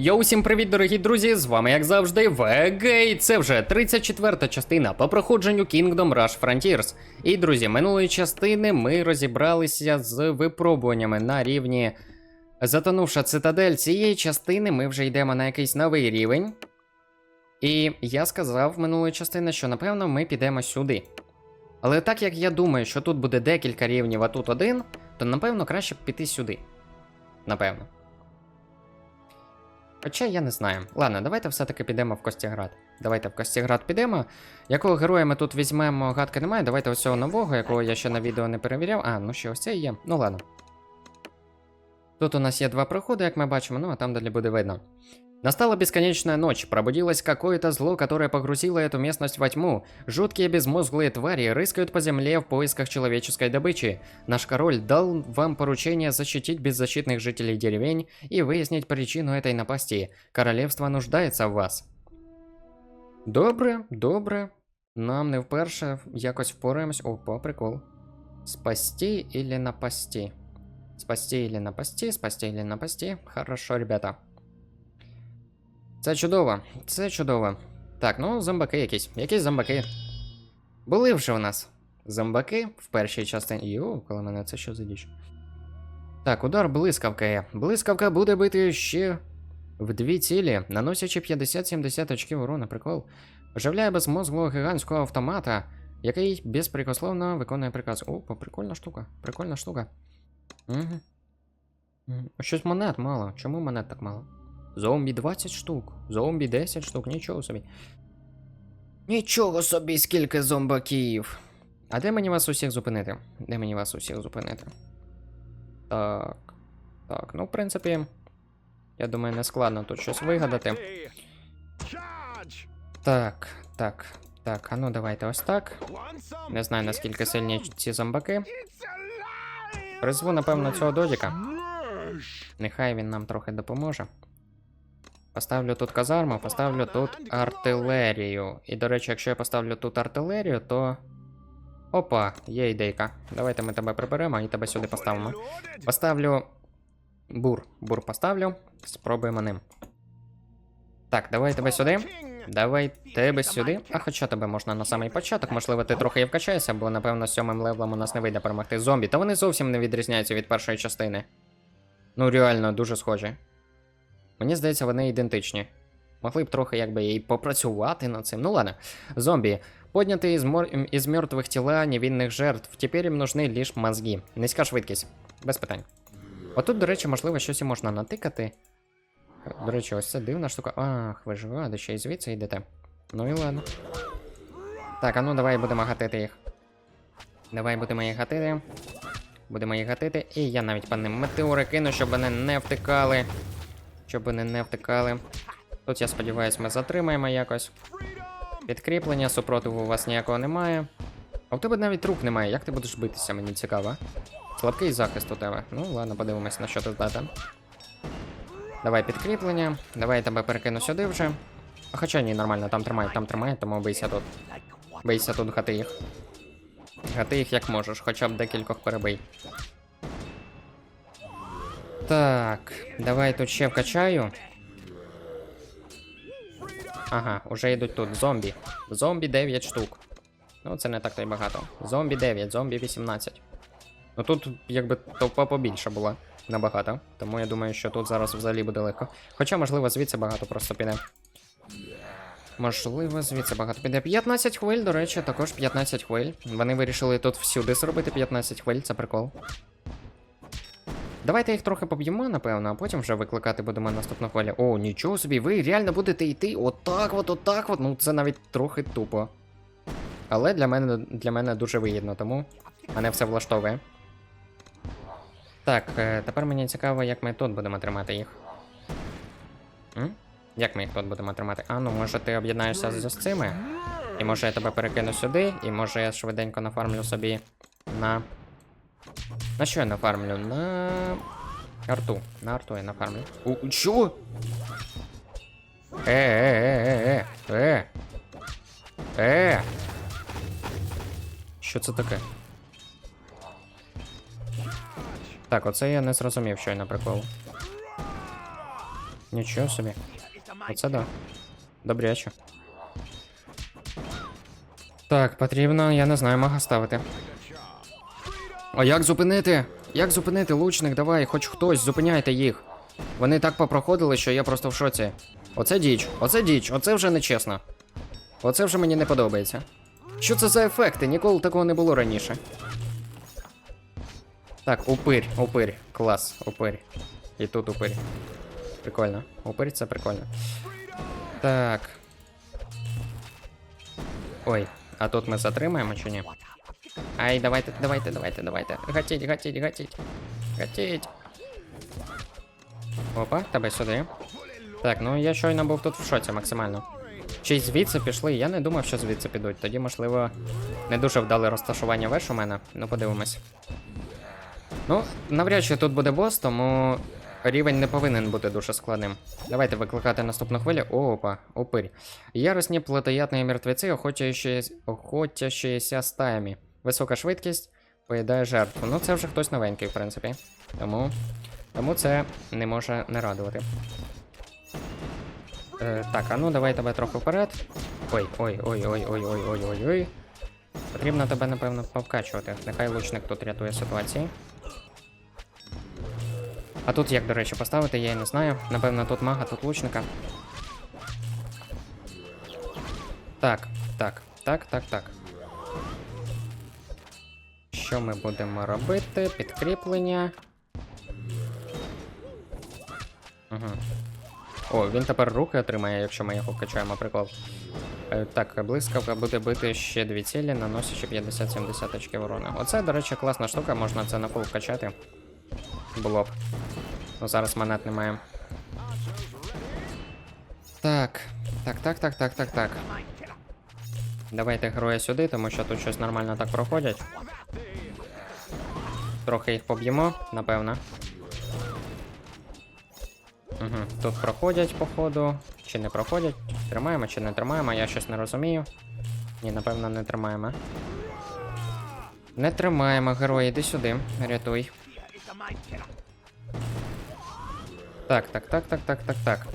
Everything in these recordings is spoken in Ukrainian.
Йоу, усім привіт, дорогі друзі! З вами, як завжди, Вегей. Це вже 34-та частина по проходженню Kingdom Rush Frontiers. І, друзі, минулої частини ми розібралися з випробуваннями на рівні Затонувша цитадель. Цієї частини ми вже йдемо на якийсь новий рівень. І я сказав минулої частини, що напевно ми підемо сюди. Але так як я думаю, що тут буде декілька рівнів, а тут один, то напевно краще б піти сюди. Напевно. Хоча я не знаю. Ладно, давайте все-таки підемо в Костіград. Давайте в Костіград підемо. Якого героя ми тут візьмемо, гадки немає. Давайте ось цього нового, якого я ще на відео не перевіряв. А, ну ще ось це є. Ну ладно. Тут у нас є два проходи, як ми бачимо, ну а там далі буде видно. Настала бесконечная ночь, пробудилось какое-то зло, которое погрузило эту местность во тьму. Жуткие безмозглые твари рыскают по земле в поисках человеческой добычи. Наш король дал вам поручение защитить беззащитных жителей деревень и выяснить причину этой напасти. Королевство нуждается в вас. Добре, добре. Нам не вперше якось впораємось. Опа, прикол. Спасти или напасти? Спасти или напасти, спасти или напасти. Хорошо, ребята. Це чудово, це чудово. Так, ну зомбаки якісь. Якісь зомбаки. Були вже у нас зомбаки в першій частині. Йо, коли мене це що за діч. Так, удар блискавка є. Блискавка буде бити ще в дві цілі, наносячи 50-70 очків урону, прикол. Оживляє безмозглого гігантського автомата, який безпрекословно виконує приказ. О, прикольна штука, прикольна штука. Угу. Щось монет мало. Чому монет так мало? Зомбі 20 штук, зомбі 10 штук, нічого собі. Нічого собі, скільки зомбаків. А де мені вас усіх зупинити? Де мені вас усіх зупинити? Так. Так, ну, в принципі, я думаю, не складно тут щось вигадати. Так, так, так, а ну давайте ось так. Не знаю, наскільки сильні ці зомбаки. Призву, напевно, цього додіка. Нехай він нам трохи допоможе. Поставлю тут казарму, поставлю тут артилерію. І, до речі, якщо я поставлю тут артилерію, то. Опа, є ідейка. Давайте ми тебе приберемо і тебе сюди поставимо. Поставлю. Бур. Бур поставлю. Спробуємо ним. Так, давай тебе сюди. Давай тебе сюди. А хоча тебе можна на самий початок, можливо, ти трохи і вкачаєшся, бо напевно сьомим левелом у нас не вийде перемогти зомбі. Та вони зовсім не відрізняються від першої частини. Ну, реально, дуже схожі. Мені здається, вони ідентичні. Могли б трохи якби і попрацювати над цим. Ну ладно. Зомбі. Подняти із, мор... із мертвих тіла невинних жертв. Тепер їм нужны лиш мозги. Низька швидкість. Без питань. Отут, до речі, можливо, щось і можна натикати. До речі, ось це дивна штука. Ах, ви ж гади, ще й звідси йдете. Ну і ладно. Так, а ну давай будемо гатити їх. Давай будемо їх гатити. Будемо їх гатити. І я навіть по ним метеори кину, щоб вони не втикали. Щоб вони не втикали. Тут, я сподіваюся, ми затримаємо якось. Підкріплення, супротиву у вас ніякого немає. А в тебе навіть рук немає. Як ти будеш битися, мені цікаво. Слабкий захист у тебе. Ну, ладно, подивимось, на що ти здати. Давай підкріплення. Давай я тебе перекину сюди вже. А хоча ні, нормально, там тримають, там тримають, тому бийся тут. Бийся тут, гати їх. Гати їх як можеш, хоча б декількох перебий. Так, давай тут ще вкачаю. Ага, уже йдуть тут зомбі. Зомбі 9 штук. Ну, це не так то й багато. Зомбі 9, зомбі 18. Ну тут якби толпа побільше була набагато. Тому я думаю, що тут зараз взагалі буде легко. Хоча, можливо, звідси багато просто піде. Можливо, звідси багато піде. 15 хвиль, до речі, також 15 хвиль. Вони вирішили тут всюди зробити 15 хвиль, це прикол. Давайте їх трохи поб'ємо, напевно, а потім вже викликати будемо наступну хвилю. О, нічого собі, ви реально будете йти отак от, отак от. Ну це навіть трохи тупо. Але для мене для мене дуже вигідно, тому мене все влаштовує. Так, е, тепер мені цікаво, як ми тут будемо тримати їх. М? Як ми їх тут будемо тримати? А, ну може ти об'єднаєшся з цими? І може я тебе перекину сюди, і може я швиденько нафармлю собі на. На що я нафармлю? На. Арту. На арту я нафармлю. У, чо? Е, е, е, е, е. Е. Що це таке? Так, оце я не зрозумів, що я на прикол. Нічого собі. Оце да. Добряче. Так, потрібно, я не знаю, мага ставити. А як зупинити? Як зупинити лучник? Давай, хоч хтось, зупиняйте їх. Вони так попроходили, що я просто в шоці. Оце діч, оце діч, оце вже нечесно. Оце вже мені не подобається. Що це за ефекти? Ніколи такого не було раніше. Так, упирь, упирь. Клас, упирь. І тут упирь. Прикольно. Упирь це прикольно. Так. Ой, а тут ми затримаємо чи ні? Ай, давайте, давайте, давайте, давайте. Гатіть, гатіть, гатіть. Гатіть. Опа, тебе сюди. Так, ну я щойно був тут в шоці максимально. Чи звідси пішли? Я не думав, що звідси підуть. Тоді, можливо, не дуже вдале розташування веш у мене. Ну, подивимось. Ну, навряд чи тут буде бос, тому рівень не повинен бути дуже складним. Давайте викликати наступну хвилю. Опа, упирь. Яростні плотоядні мертвеці, охотящі- охотящіся стаями. Висока швидкість поїдає жертву. Ну, це вже хтось новенький, в принципі. Тому, тому це не може не радувати. Е, так, а ну давай тебе трохи вперед. Ой, ой, ой, ой, ой, ой, ой, ой, ой. Потрібно тебе, напевно, повкачувати. Нехай лучник тут рятує ситуацію. А тут як, до речі, поставити, я і не знаю. Напевно, тут мага, тут лучника. Так, так, так, так, так. Що ми будемо робити? Підкріплення. Угу. О, він тепер руки отримає, якщо ми його вкачаємо, прикол. Е, так, блискавка буде бити ще дві цілі, наносячи 50-70 очків урона. Оце, до речі, класна штука, можна це на фул вкачати. Було б. Ну зараз монет немає. Так. Так, так, так, так, так, так. Давайте героя сюди, тому що тут щось нормально так проходять. Трохи їх поб'ємо, напевно. Угу. Тут проходять, походу. Чи не проходять? Тримаємо чи не тримаємо, я щось не розумію. Ні, напевно, не тримаємо. Не тримаємо, герой, іди сюди, рятуй. Так, так, так, так, так, так, так.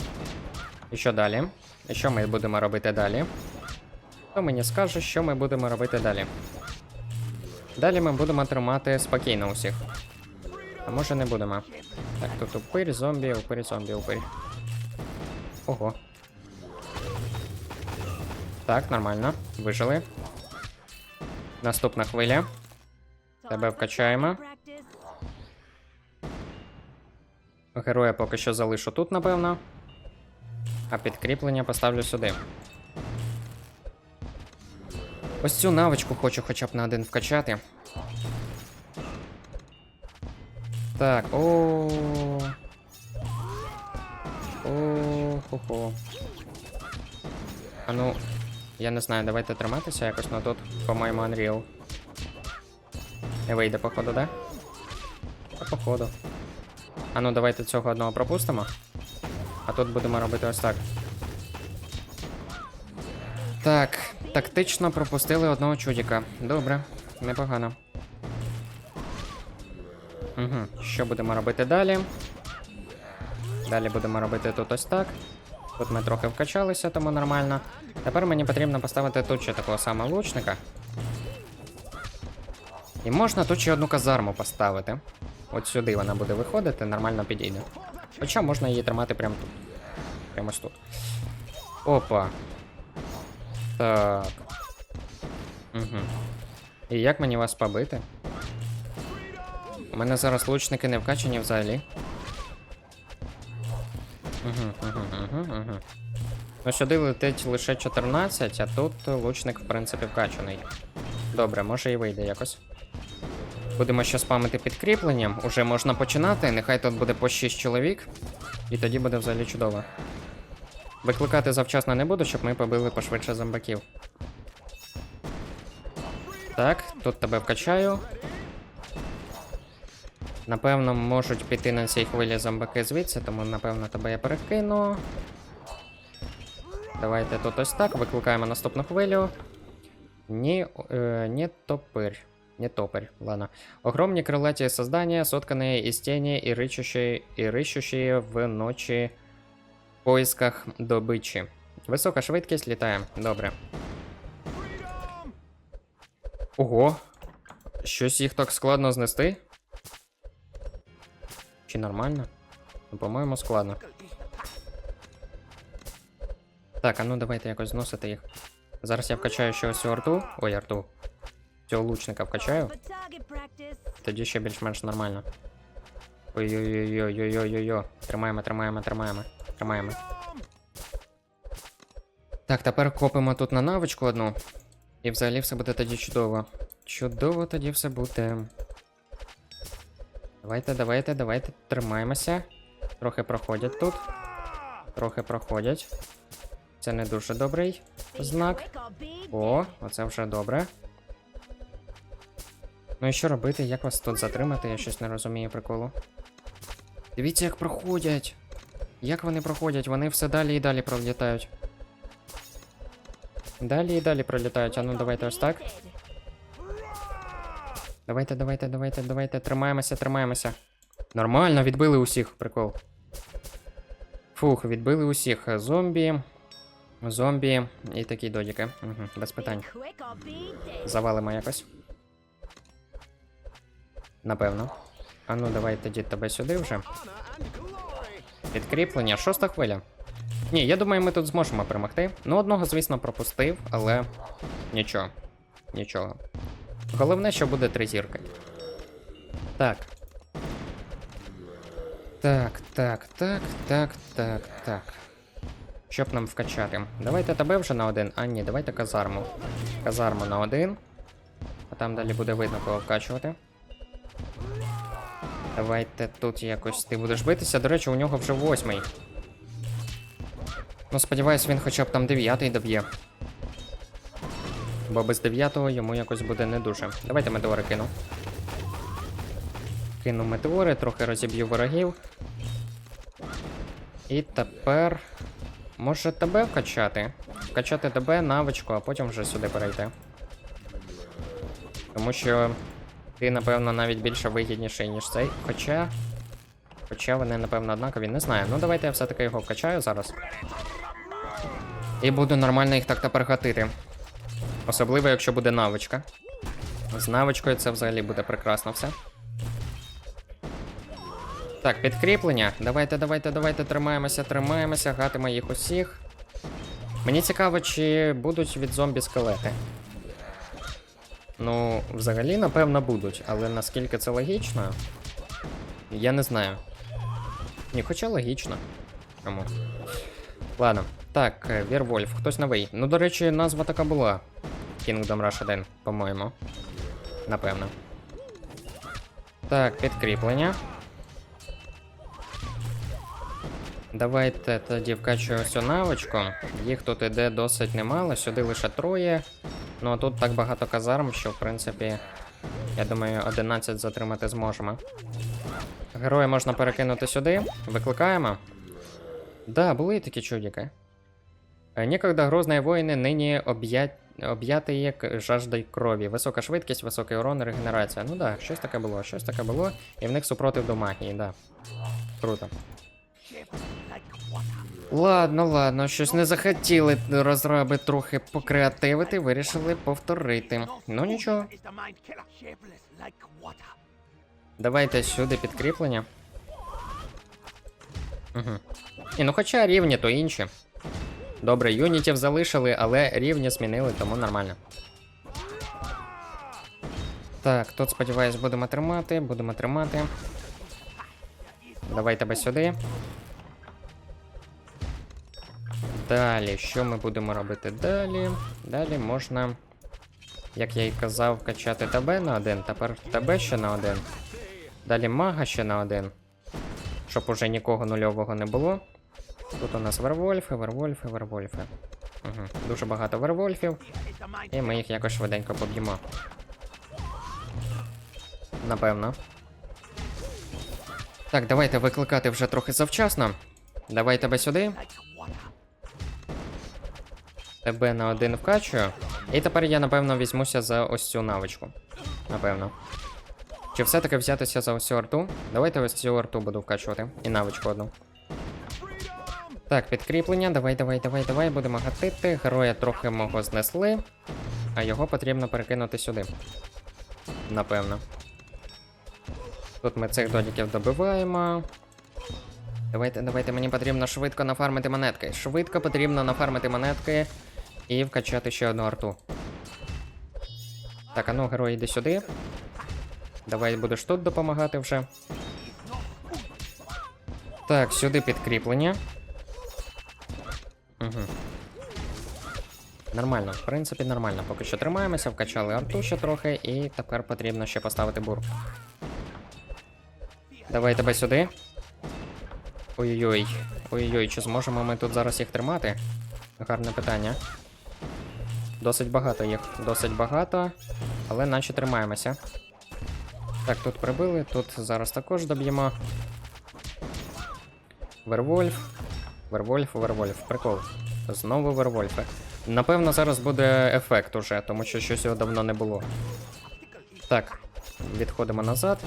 І що далі? І що ми будемо робити далі? Хто мені скаже, що ми будемо робити далі? Далі ми будемо тримати спокійно усіх. А може не будемо. Так, тут упирь, зомбі, упирь, зомбі, упирь. Ого. Так, нормально. Вижили. Наступна хвиля. Тебе вкачаємо. Героя поки що залишу тут, напевно. А підкріплення поставлю сюди. Ось цю навичку хочу хоча б на один вкачати. Так, о. О, хо-хо. А ну, я не знаю, давайте триматися якось, но тут, по-моєму, Unreal. Не вийде, походу, да? Та походу. А ну давайте цього одного пропустимо. А тут будемо робити ось так. Так, тактично пропустили одного чудіка. Добре, непогано. Угу. Що будемо робити далі? Далі будемо робити тут ось так. Тут ми трохи вкачалися, тому нормально. Тепер мені потрібно поставити тут ще такого самого лучника. І можна тут ще одну казарму поставити. От сюди вона буде виходити, нормально підійде. Хоча можна її тримати прямо тут. Прямо ось тут. Опа. Так. Угу. І як мені вас побити? У мене зараз лучники не вкачані взагалі. Угу, угу, угу, угу. Ну, сюди летить лише 14, а тут лучник, в принципі, вкачаний. Добре, може і вийде якось. Будемо ще спамити підкріпленням. Уже можна починати. Нехай тут буде по 6 чоловік. І тоді буде взагалі чудово. Викликати завчасно не буду, щоб ми побили пошвидше зомбаків. Так, тут тебе вкачаю. Напевно, можуть піти на цій хвилі зомбаки звідси, тому напевно тебе я перекину. Давайте тут ось так. Викликаємо наступну хвилю. Ні, э, не топырь. Не топырь, ладно. Огромні крылатые создания, сотканные из тени и рычущие, и рыщущие в ночи поисках добичі. Висока швидкість літає. Добре. Ого. Щось їх так складно знести? Чи нормально? Ну, по-моєму, складно. Так, а ну давайте якось зносити їх. Зараз я вкачаю ще ось арту. Ой, арту. Цього лучника вкачаю. Тоді ще більш-менш нормально. Ой-ой-ой-ой-ой-ой-ой. Тримаємо, тримаємо, тримаємо. Тримаємо. Так, тепер копимо тут на навичку одну. І взагалі все буде тоді чудово. Чудово тоді все буде. Давайте, давайте, давайте, тримаємося. Трохи проходять тут. Трохи проходять. Це не дуже добрий знак. О, оце вже добре. Ну і що робити? Як вас тут затримати? Я щось не розумію приколу. Дивіться, як проходять. Як вони проходять? Вони все далі і далі пролітають. Далі і далі пролітають. А ну давайте ось так. Давайте, давайте, давайте, давайте. Тримаємося, тримаємося. Нормально, відбили усіх, прикол. Фух, відбили усіх. Зомбі. Зомбі і такі додіки. Угу, без питань. Завалимо якось. Напевно. А ну давай тоді тебе сюди вже. Підкріплення, шоста хвиля. Ні, я думаю, ми тут зможемо перемогти. Ну, одного, звісно, пропустив, але нічого. Нічого. Головне, що буде три зірки. Так. Так, так, так, так, так, так. Щоб нам вкачати? Давайте тебе вже на один. А ні, давайте казарму. Казарму на один. А там далі буде видно, кого вкачувати. Давайте тут якось ти будеш битися. До речі, у нього вже восьмий. Ну, сподіваюсь, він хоча б там дев'ятий доб'є. Бо без дев'ятого йому якось буде не дуже. Давайте метеори кину. Кину метеори, трохи розіб'ю ворогів. І тепер. Може тебе вкачати? Вкачати тебе, навичку, а потім вже сюди перейти. Тому що ти, напевно, навіть більше вигідніший, ніж цей. Хоча. Хоча вони, напевно, однакові, не знаю. Ну давайте я все-таки його вкачаю зараз. І буду нормально їх так тепер гатити. Особливо, якщо буде навичка. З навичкою це взагалі буде прекрасно все. Так, підкріплення. Давайте, давайте, давайте, тримаємося, тримаємося, гатимо їх усіх. Мені цікаво, чи будуть від зомбі скелети. Ну, взагалі, напевно, будуть, але наскільки це логічно, я не знаю. Ні, хоча логічно. Чому? Ладно. Так, е, Вірвольф, хтось новий. Ну, до речі, назва така була. Kingdom Rush 1, по-моєму. Напевно. Так, підкріплення. Давайте тоді вкачую цю навичку. Їх тут іде досить немало, сюди лише троє. Ну а тут так багато казарм, що в принципі, я думаю, 11 затримати зможемо. Героя можна перекинути сюди. Викликаємо. Да, були такі чудики. Е, Некогда грозные воїни нині об'ят... об'яті жаждой крові. Висока швидкість, високий урон, регенерація. Ну да, щось таке було, щось таке було. І в них супротив до магії, да. Круто. Ладно, ладно, щось не захотіли розраби трохи покреативити, вирішили повторити. Ну нічого. Давайте сюди підкріплення. Угу. І ну хоча рівні, то інші. Добре, юнітів залишили, але рівні змінили, тому нормально. Так, тут, сподіваюсь, будемо тримати, будемо тримати. Давай тебе сюди. Далі, що ми будемо робити далі? Далі можна, як я й казав, качати тебе на один, тепер тебе ще на один. Далі мага ще на один. Щоб уже нікого нульового не було. Тут у нас вервольфи, вервольфи, вервольфи. Угу. Дуже багато вервольфів, і ми їх якось швиденько поб'ємо. Напевно. Так, давайте викликати вже трохи завчасно. Давай тебе сюди. Тебе на один вкачую. І тепер я, напевно, візьмуся за ось цю навичку. Напевно. Чи все-таки взятися за ось цю арту? Давайте ось цю арту буду вкачувати. І навичку одну. Так, підкріплення. Давай, давай, давай, давай. Будемо гатити. Героя трохи мого знесли, а його потрібно перекинути сюди. Напевно. Тут ми цих додіків добиваємо. Давайте, давайте, мені потрібно швидко нафармити монетки. Швидко потрібно нафармити монетки і вкачати ще одну арту. Так, а ну, герой, іди сюди. Давай будеш тут допомагати вже. Так, сюди підкріплення. Угу. Нормально, в принципі, нормально. Поки що тримаємося, вкачали арту ще трохи, і тепер потрібно ще поставити бур. Давай тебе сюди. Ой-ой-ой. Ой-ой, чи зможемо ми тут зараз їх тримати? Гарне питання. Досить багато їх, досить багато, але наче тримаємося. Так, тут прибили, тут зараз також доб'ємо. Вервольф. Вервольф, Вервольф. Прикол. Знову Вервольфи. Напевно, зараз буде ефект уже, тому що щось його давно не було. Так, відходимо назад.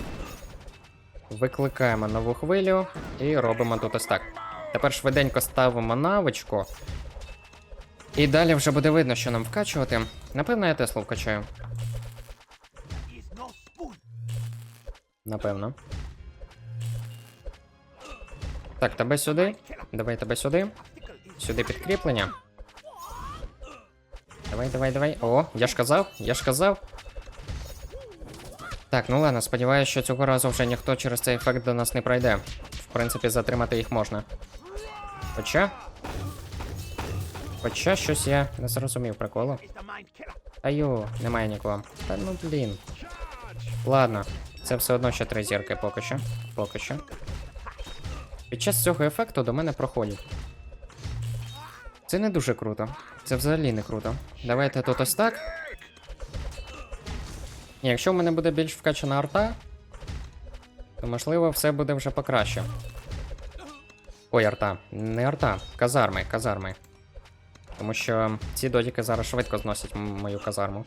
Викликаємо нову хвилю і робимо тут ось так. Тепер швиденько ставимо навичку. І далі вже буде видно, що нам вкачувати. Напевно, я Теслу вкачаю. Напевно. Так, тебе сюди. Давай тебе сюди. Сюди підкріплення. Давай, давай, давай. О, я ж казав, я ж казав. Так, ну ладно, сподіваюся, що цього разу вже ніхто через цей ефект до нас не пройде. В принципі, затримати їх можна. Хоча. Хоча щось я не зрозумів приколу. Та йо, немає нікого. Та ну блін. Ладно, це все одно ще три зірки поки що. Поки що. Під час цього ефекту до мене проходять. Це не дуже круто. Це взагалі не круто. Давайте тут ось так. Ні, якщо в мене буде більш вкачана арта, то можливо все буде вже покраще. Ой, арта. Не арта. Казарми, казарми. Тому що ці додіки зараз швидко зносять мою казарму.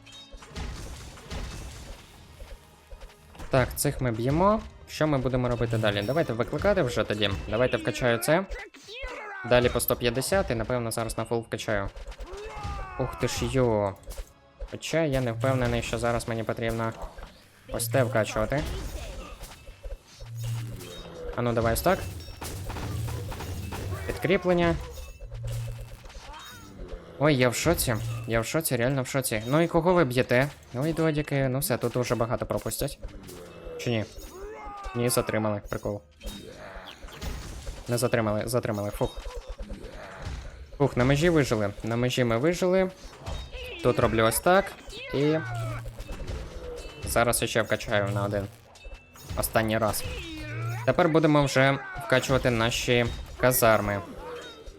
Так, цих ми б'ємо. Що ми будемо робити далі? Давайте викликати вже тоді. Давайте вкачаю це. Далі по 150 і напевно зараз на фул вкачаю. Ух ти ж йо. Хоча я не впевнений, що зараз мені потрібно ось те вкачувати. А ну давай ось так. Підкріплення. Ой, я в шоці. Я в шоці, реально в шоці. Ну і кого ви б'єте? Ой, додіки, ну все, тут уже багато пропустять. Чи ні? Ні, затримали, прикол. Не затримали, затримали, фух. Фух, на межі вижили. На межі ми вижили. Тут роблю ось так. І. Зараз ще вкачаю на один. Останній раз. Тепер будемо вже вкачувати наші казарми.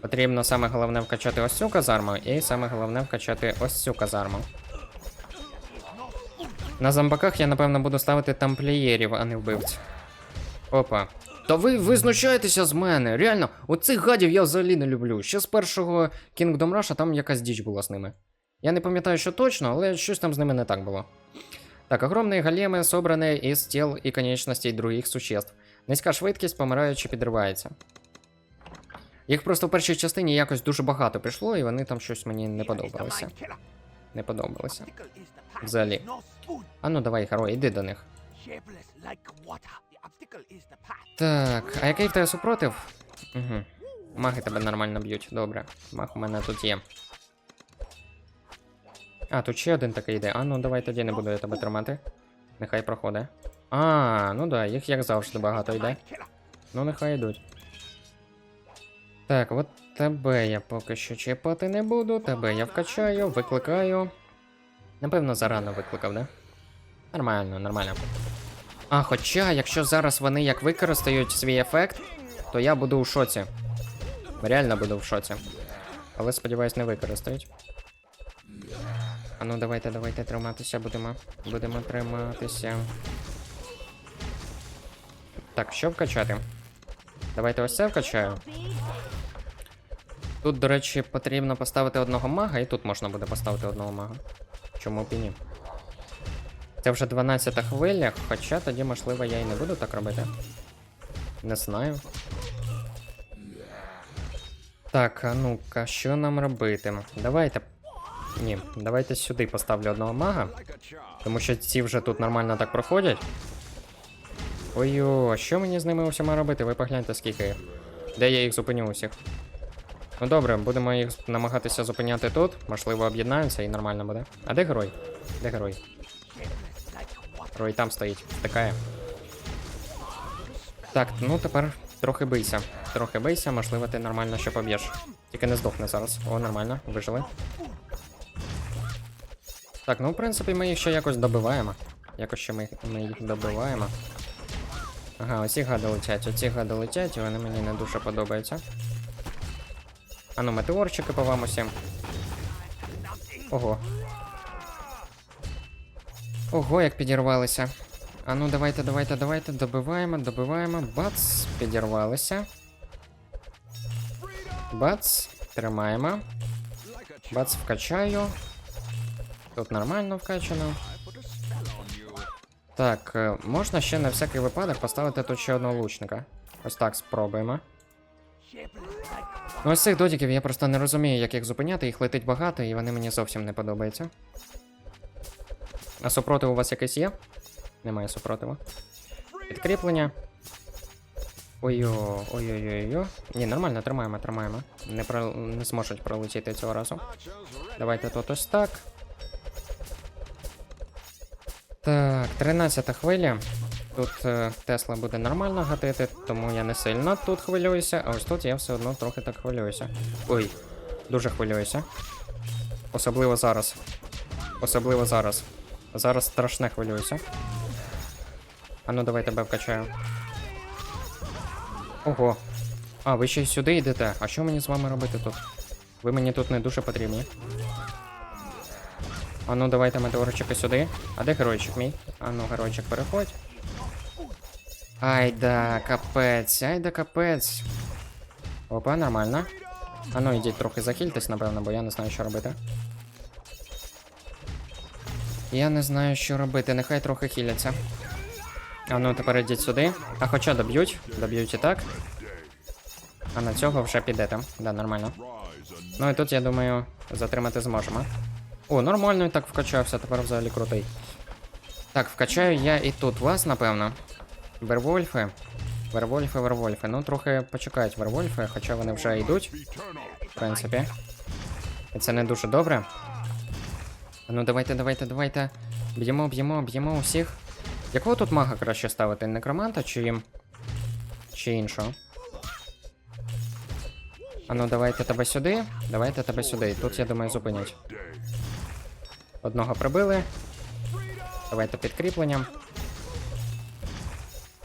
Потрібно саме головне вкачати ось цю казарму, і саме головне вкачати ось цю казарму. На зомбаках я, напевно, буду ставити тамплієрів, а не вбивць. Опа. Та ви, ви знущаєтеся з мене. Реально, оцих гадів я взагалі не люблю. Ще з першого Kingdom Rush там якась діч була з ними. Я не пам'ятаю, що точно, але щось там з ними не так було. Так, огромные големы, собрані із тіл і конечностей других существ. Низька швидкість, помираючи, підривається. Їх просто в першій частині якось дуже багато пішло, і вони там щось мені не подобалися. Не path. Взагалі. А ну давай, герой, іди до них. Так, а який в тебе супротив? Угу. Маги тебе нормально б'ють, добре. Маг у мене тут є. А, тут ще один такий йде. А ну давай тоді не буду я тебе тримати. Нехай проходить. А, ну да, їх як завжди багато йде. Ну нехай йдуть. Так, от тебе я поки що чіпати не буду. Тебе я вкачаю, викликаю. Напевно, зарано викликав, да? Нормально, нормально. А, хоча, якщо зараз вони як використають свій ефект, то я буду у шоці. Реально буду в шоці. Але сподіваюсь, не використають. А ну давайте, давайте триматися, будемо. Будемо триматися. Так, що вкачати? Давайте ось це вкачаю. Тут, до речі, потрібно поставити одного мага, і тут можна буде поставити одного мага. Чому б і ні? Це вже 12 хвиля, хоча тоді, можливо, я і не буду так робити. Не знаю. Так, а ну-ка, що нам робити? Давайте. Ні, давайте сюди поставлю одного мага. Тому що ці вже тут нормально так проходять. Ой-ой, що мені з ними усіма робити? Ви погляньте, скільки їх. Де я їх зупиню усіх? Ну добре, будемо їх намагатися зупиняти тут. Можливо, об'єднаються і нормально буде. А де герой? Де герой? Герой там стоїть, втикає. Так, ну тепер трохи бийся. Трохи бийся, можливо, ти нормально ще поб'єш. Тільки не здохне зараз. О, нормально, вижили. Так, ну в принципі ми їх ще якось добиваємо. Якось ще ми, ми їх добиваємо. Ага, оці гади летять, оці гади летять, вони мені не дуже подобаються. А ну, метеорчики по вам усім. Ого. Ого, як підірвалися. А ну, давайте, давайте, давайте, добиваємо, добиваємо. Бац, підірвалися. Бац, тримаємо. Бац, вкачаю. Тут нормально вкачано. Так, е, можна ще на всякий випадок поставити тут ще одного лучника. Ось так спробуємо. Ну, ось цих додіків я просто не розумію, як їх зупиняти, їх летить багато, і вони мені зовсім не подобаються. А супротив у вас якийсь є? Немає супротиву. Підкріплення. Ой-о, ой-ой-ой-ой. Ні, нормально, тримаємо, тримаємо. Не, про... не зможуть пролетіти цього разу. Давайте тут ось так. Так, 13 хвиля. Тут е, Тесла буде нормально гатити, тому я не сильно тут хвилююся, а ось тут я все одно трохи так хвилююся. Ой, дуже хвилююся. Особливо зараз. Особливо зараз. Зараз страшне хвилююся. А ну давай тебе вкачаю. Ого. А, ви ще й сюди йдете. А що мені з вами робити тут? Ви мені тут не дуже потрібні. А ну давайте метеорчики сюди. А де геройчик мій? А ну, геройчик, переходь. Ай да, капець, ай да капець. Опа, нормально. А ну ідіть трохи захильтесь, напевно, бо я не знаю, що робити. Я не знаю, що робити, нехай трохи хіляться. А ну тепер ідіть сюди. А хоча доб'ють, доб'ють і так. А на цього вже підете. Да, нормально. Ну і тут, я думаю, затримати зможемо. О, нормально і так вкачався, тепер взагалі крутий. Так, вкачаю я і тут вас, напевно. Вервольфи. Вервольфи, вервольфи. Ну, трохи почекають вервольфи, хоча вони вже йдуть, в принципі. І це не дуже добре. Ну, давайте, давайте, давайте. Б'ємо, б'ємо, б'ємо усіх. Якого тут мага краще ставити? Некроманта чи. чи іншого? А ну давайте тебе сюди. Давайте тебе сюди. Тут, я думаю, зупинять. Одного прибили. Давайте підкріпленням.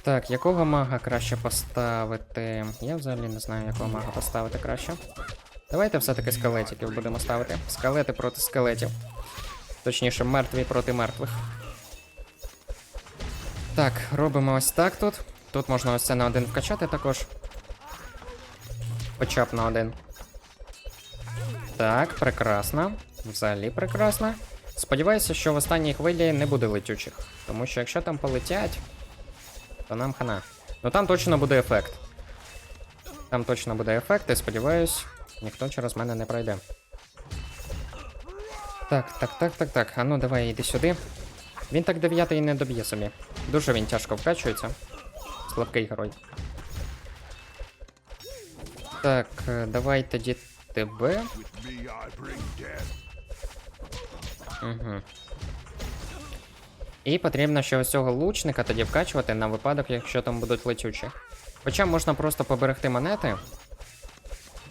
Так, якого мага краще поставити? Я взагалі не знаю, якого мага поставити краще. Давайте все-таки скелетиків будемо ставити. Скелети проти скелетів. Точніше, мертві проти мертвих. Так, робимо ось так тут. Тут можна ось це на один вкачати також. Хоча б на один. Так, прекрасно. Взагалі прекрасно. Сподіваюся, що в останній хвилі не буде летючих. Тому що якщо там полетять, то нам хана. Ну там точно буде ефект. Там точно буде ефект, і сподіваюсь, ніхто через мене не пройде. Так, так, так, так, так. А ну давай йди сюди. Він так дев'ятий не доб'є собі. Дуже він тяжко вкачується. Слабкий герой. Так, е, давай тоді тебе. Угу. І потрібно ще ось цього лучника тоді вкачувати на випадок, якщо там будуть летючі. Хоча можна просто поберегти монети,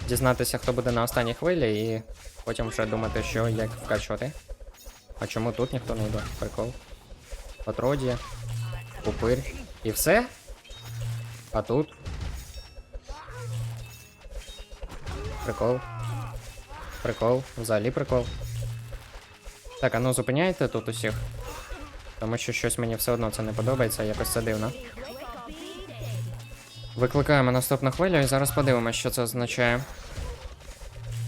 дізнатися, хто буде на останній хвилі, і потім вже думати, що як вкачувати. А чому тут ніхто не йде? Прикол. Отродіє, упир. І все? А тут? Прикол. Прикол. Взагалі прикол. Так, а ну зупиняйте тут усіх. Тому що щось мені все одно це не подобається, якось це дивно. Викликаємо наступну хвилю і зараз подивимося, що це означає.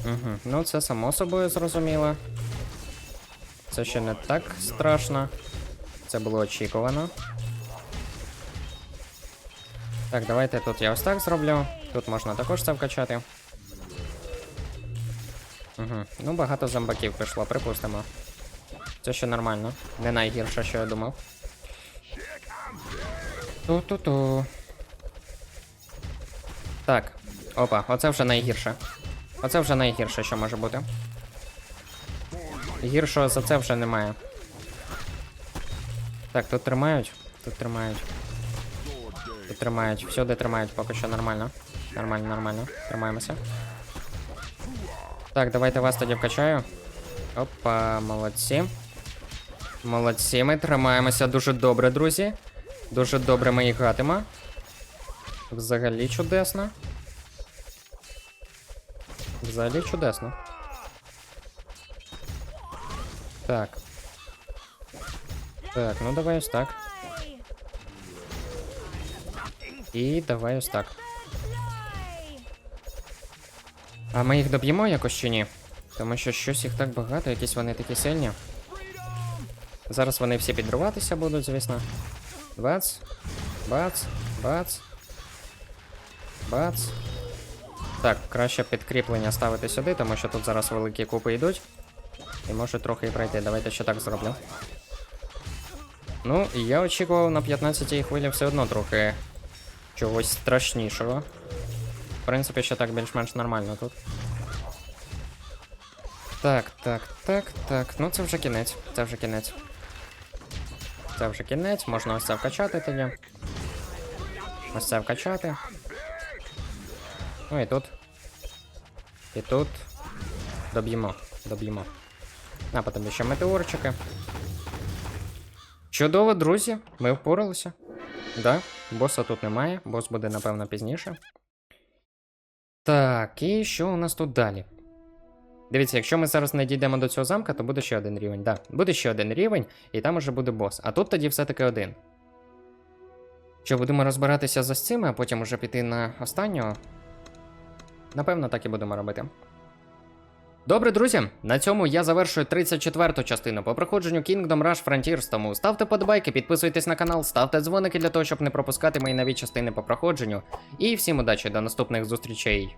Угу. Ну, це само собою зрозуміло. Це ще не так страшно. Це було очікувано. Так, давайте тут я ось так зроблю. Тут можна також це вкачати. Угу. Ну, багато зомбаків пішло, припустимо. Це ще нормально. Не найгірше, що я думав. Ту-ту-ту. Так. Опа, оце вже найгірше. Оце вже найгірше, що може бути. Гіршого за це вже немає. Так, тут тримають. Тут тримають. Тут тримають. Всюди тримають, поки що нормально. Нормально, нормально. Тримаємося. Так, давайте вас тоді вкачаю. Опа, молодці. Молодці, ми тримаємося дуже добре, друзі. Дуже добре ми їх гатимо. Взагалі чудесно. Взагалі чудесно. Так. Так, ну давай ось так. І давай ось так. А ми їх доб'ємо якось чи ні? Тому що щось їх так багато, якісь вони такі сильні. Зараз вони всі підриватися будуть, звісно. Бац. Бац. Бац. Бац. Так, краще підкріплення ставити сюди, тому що тут зараз великі купи йдуть. І може трохи і пройти. Давайте ще так зроблю. Ну, я очікував на 15-й хвилі все одно трохи чогось страшнішого. В принципі, ще так більш-менш нормально тут. Так, так, так, так. Ну це вже кінець. Це вже кінець. Це вже кінець, можна ось це вкачати тоді. Ось це вкачати. Ну і тут. І тут. Доб'ємо. Доб'ємо. А потім ще метеорчики. Чудово, друзі. Ми впоралися. Да, боса тут немає, бос буде, напевно, пізніше. Так, і що у нас тут далі? Дивіться, якщо ми зараз не дійдемо до цього замка, то буде ще один рівень. Да, буде ще один рівень, і там уже буде бос. А тут тоді все-таки один. Що будемо розбиратися за цими, а потім уже піти на останнього? Напевно, так і будемо робити. Добре, друзі, на цьому я завершую 34-ту частину по проходженню Kingdom Rush Frontiers, тому ставте подобайки, підписуйтесь на канал, ставте дзвоники для того, щоб не пропускати мої нові частини по проходженню. І всім удачі, до наступних зустрічей.